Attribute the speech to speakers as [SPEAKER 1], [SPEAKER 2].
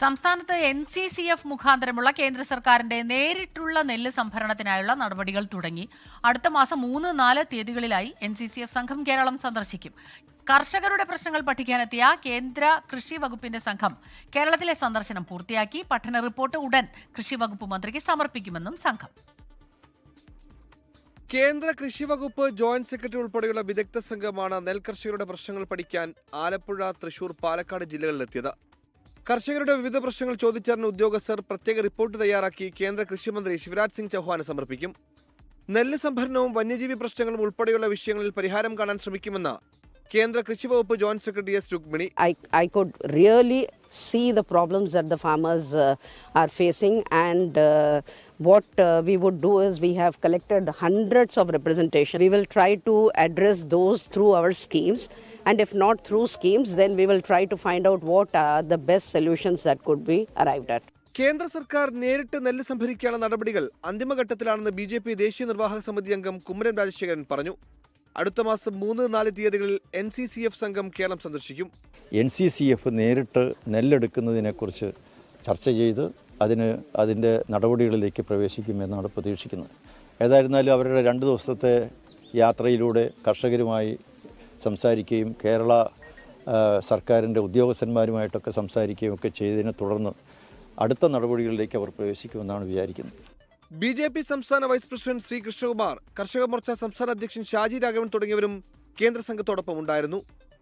[SPEAKER 1] സംസ്ഥാനത്ത് N C C F മുഖാന്തരമുള്ള കേന്ദ്ര സർക്കാരിന്റെ നേരിട്ടുള്ള നെല്ല് സംഭരണത്തിനായുള്ള നടപടികൾ തുടങ്ങി. അടുത്ത മാസം മൂന്ന് നാല് തീയതികളിലായി എൻ സി സി എഫ് സംഘം കേരളം സന്ദർശിക്കും. കർഷകരുടെ പ്രശ്നങ്ങൾ പഠിക്കാനെത്തിയ കേന്ദ്ര കൃഷി വകുപ്പിന്റെ സംഘം കേരളത്തിലെ സന്ദർശനം പൂർത്തിയാക്കി പഠന റിപ്പോർട്ട് ഉടൻ കൃഷി വകുപ്പ് മന്ത്രിക്ക് സമർപ്പിക്കുമെന്നും സംഘം.
[SPEAKER 2] കേന്ദ്ര കൃഷി വകുപ്പ് ജോയിന്റ് സെക്രട്ടറി ഉൾപ്പെടെയുള്ള വിദഗ്ധ സംഘമാണ് നെൽകർഷകരുടെ പ്രശ്നങ്ങൾ പഠിക്കാൻ ആലപ്പുഴ തൃശൂർ പാലക്കാട് ജില്ലകളിലെത്തിയത്. കർഷകരുടെ വിവിധ പ്രശ്നങ്ങൾ ചോദിച്ചറിഞ്ഞ ഉദ്യോഗസ്ഥർ പ്രത്യേക റിപ്പോർട്ട് തയ്യാറാക്കി കേന്ദ്ര കൃഷിമന്ത്രി ശിവരാജ് സിംഗ് ചൌഹാന് സമർപ്പിക്കും. നെല്ല് സംഭരണവും വന്യജീവി പ്രശ്നങ്ങളും ഉൾപ്പെടെയുള്ള വിഷയങ്ങളിൽ പരിഹാരം കാണാൻ ശ്രമിക്കുമെന്ന് കേന്ദ്ര കൃഷി വകുപ്പ് joint secretary S Rukmini.
[SPEAKER 3] I could really really the problems problems that the farmers and what uh, we would do is we have collected hundreds of representation we will try to address those through our schemes and if not through schemes then we will try to find out what are the best solutions that could be arrived at
[SPEAKER 2] കേന്ദ്ര സർക്കാർ നേരിട്ട് നെല്ല് സംഭരിക്കാനുള്ള നടപടികൾ അന്തിമഘട്ടത്തിലാണെന്ന് B J P ദേശീയ നിർവാഹക സമിതി അംഗം കുമ്മരൻ രാജശേഖരൻ പറഞ്ഞു അടുത്ത മാസം മൂന്ന് നാല് തീയതികളിൽ എൻ സി സി എഫ് സംഘം കേരളം സന്ദർശിക്കും
[SPEAKER 4] എൻ സി സി എഫ് നേരിട്ട് നെല്ലെടുക്കുന്നതിനെക്കുറിച്ച് ചർച്ച ചെയ്ത് അതിന് അതിന്റെ നടപടികളിലേക്ക് പ്രവേശിക്കുമെന്നാണ് പ്രതീക്ഷിക്കുന്നത്. ഏതായിരുന്നാലും അവരുടെ രണ്ട് ദിവസത്തെ യാത്രയിലൂടെ കർഷകരുമായി സംസാരിക്കുകയും കേരള സർക്കാരിന്റെ ഉദ്യോഗസ്ഥന്മാരുമായിട്ടൊക്കെ സംസാരിക്കുകയും ഒക്കെ ചെയ്തതിനെ തുടർന്ന് അടുത്ത നടപടികളിലേക്ക് അവർ പ്രവേശിക്കുമെന്നാണ് വിചാരിക്കുന്നത്.
[SPEAKER 2] ബി ജെ പി സംസ്ഥാന വൈസ് പ്രസിഡന്റ് ശ്രീ കൃഷ്ണകുമാർ കർഷക മോർച്ച സംസ്ഥാന അധ്യക്ഷൻ ഷാജി രാഘവൻ തുടങ്ങിയവരും കേന്ദ്ര സംഘത്തോടൊപ്പം ഉണ്ടായിരുന്നു.